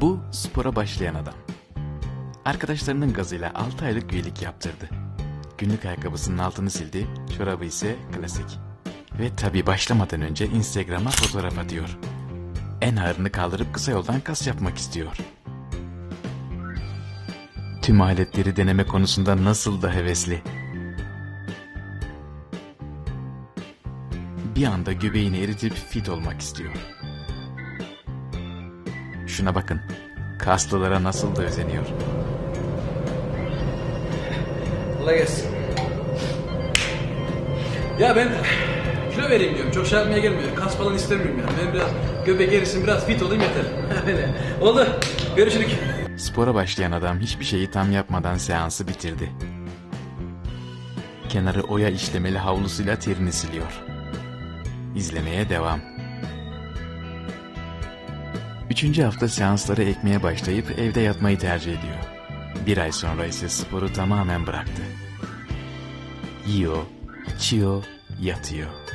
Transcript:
Bu spora başlayan adam. Arkadaşlarının gazıyla 6 aylık üyelik yaptırdı. Günlük ayakkabısının altını sildi, çorabı ise klasik. Ve tabi başlamadan önce Instagram'a fotoğraf atıyor. En ağırını kaldırıp kısa yoldan kas yapmak istiyor. Tüm aletleri deneme konusunda nasıl da hevesli. Bir anda göbeğini eritip fit olmak istiyor. Şuna bakın. Kaslılara nasıl da özeniyor. Kolay gelsin. Ya ben kilo vereyim diyorum. Çok şey yapmaya gelmiyor. Kas falan istemiyorum yani. Ben biraz göbek erisin biraz fit olayım yeter. Öyle. Oldu. Görüşürük. Spora başlayan adam hiçbir şeyi tam yapmadan seansı bitirdi. Kenarı oya işlemeli havlusuyla terini siliyor. İzlemeye devam. Üçüncü hafta seansları ekmeye başlayıp evde yatmayı tercih ediyor. Bir ay sonra ise sporu tamamen bıraktı. Yiyor, içiyor, yatıyor.